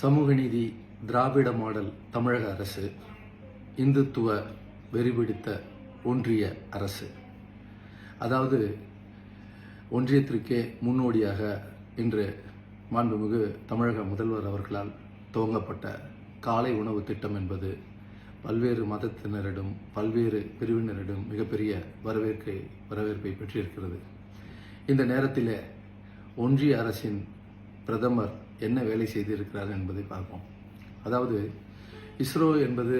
சமூக நீதி திராவிட மாடல் தமிழக அரசு இந்துத்துவ வெறிபிடித்த ஒன்றிய அரசு. அதாவது ஒன்றியத்திற்கே முன்னோடியாக இன்று மாண்புமிகு தமிழக முதல்வர் அவர்களால் துவங்கப்பட்ட காலை உணவு திட்டம் என்பது பல்வேறு மதத்தினரிடம் பல்வேறு பிரிவினரிடம் மிகப்பெரிய வரவேற்கை வரவேற்பை பெற்றிருக்கிறது. இந்த நேரத்தில் ஒன்றிய அரசின் பிரதமர் என்ன வேலை செய்திருக்கிறார் என்பதை பார்ப்போம். அதாவது இஸ்ரோ என்பது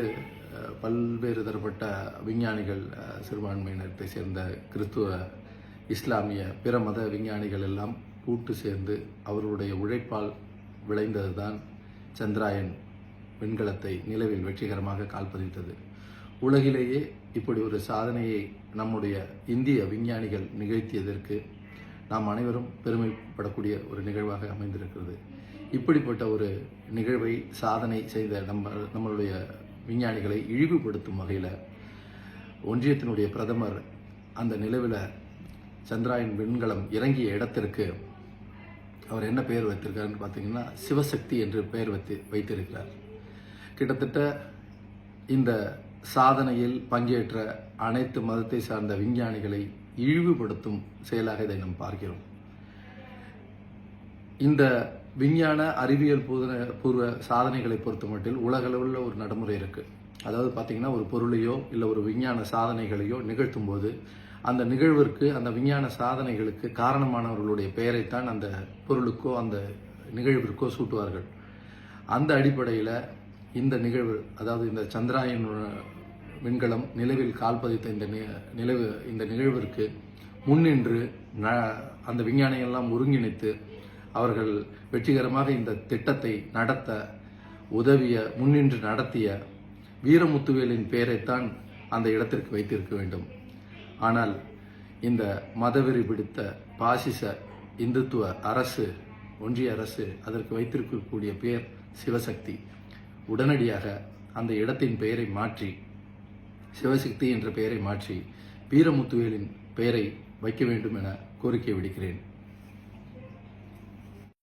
பல்வேறு தரப்பட்ட விஞ்ஞானிகள் சிறுபான்மையினத்தை சேர்ந்த கிறிஸ்துவ இஸ்லாமிய பிற மத விஞ்ஞானிகள் எல்லாம் கூட்டு சேர்ந்து அவர்களுடைய உழைப்பால் விளைந்ததுதான் சந்திராயன் விண்கலத்தை நிலவில் வெற்றிகரமாக கால்பதித்தது. உலகிலேயே இப்படி ஒரு சாதனையை நம்முடைய இந்திய விஞ்ஞானிகள் நிகழ்த்தியதற்கு நாம் அனைவரும் பெருமைப்படக்கூடிய ஒரு நிகழ்வாக அமைந்திருக்கிறது. இப்படிப்பட்ட ஒரு நிகழ்வை சாதனை செய்த நம்ம நம்மளுடைய விஞ்ஞானிகளை இழிவுபடுத்தும் வகையில் ஒன்றியத்தினுடைய பிரதமர் அந்த நிலவில் சந்திராயன் விண்கலம் இறங்கிய இடத்திற்கு அவர் என்ன பெயர் வைத்திருக்காருன்னு பார்த்தீங்கன்னா சிவசக்தி என்று பெயர் வைத்து வைத்திருக்கிறார். கிட்டத்தட்ட இந்த சாதனையில் பங்கேற்ற அனைத்து மதத்தை சார்ந்த விஞ்ஞானிகளை இழிவுபடுத்தும் செயலாக இதை நாம் பார்க்கிறோம். இந்த விஞ்ஞான அறிவியல் பூர்வ பூர்வ சாதனைகளை பொறுத்த மட்டில் உலகளவில் ஒரு நடைமுறை இருக்கு. அதாவது பார்த்தீங்கன்னா ஒரு பொருளையோ இல்லை ஒரு விஞ்ஞான சாதனைகளையோ நிகழ்த்தும் போது அந்த நிகழ்விற்கு அந்த விஞ்ஞான சாதனைகளுக்கு காரணமானவர்களுடைய பெயரைத்தான் அந்த பொருளுக்கோ அந்த நிகழ்விற்கோ சூட்டுவார்கள். அந்த அடிப்படையில் இந்த நிகழ்வு அதாவது இந்த சந்திராயன் விண்கலம் நிலவில் கால் பதித்த இந்த நி- நிலவு இந்த நிகழ்விற்கு முன்னின்று ந அந்த விஞ்ஞானியெல்லாம் ஒருங்கிணைத்து அவர்கள் வெற்றிகரமாக இந்த திட்டத்தை நடத்த உதவிய முன்னின்று நடத்திய வீரமுத்துவேலின் பெயரைத்தான் அந்த இடத்திற்கு வைத்திருக்க வேண்டும். ஆனால் இந்த மதவெறி பிடித்த பாசிச இந்துத்துவ அரசு ஒன்றிய அரசு அதற்கு வைத்திருக்கக்கூடிய பெயர் சிவசக்தி. உடனடியாக அந்த இடத்தின் பெயரை மாற்றி சிவசக்தி என்ற பெயரை மாற்றி வீரமுத்துவேலின் பெயரை வைக்க வேண்டும் என கோரிக்கை விடுக்கிறேன்.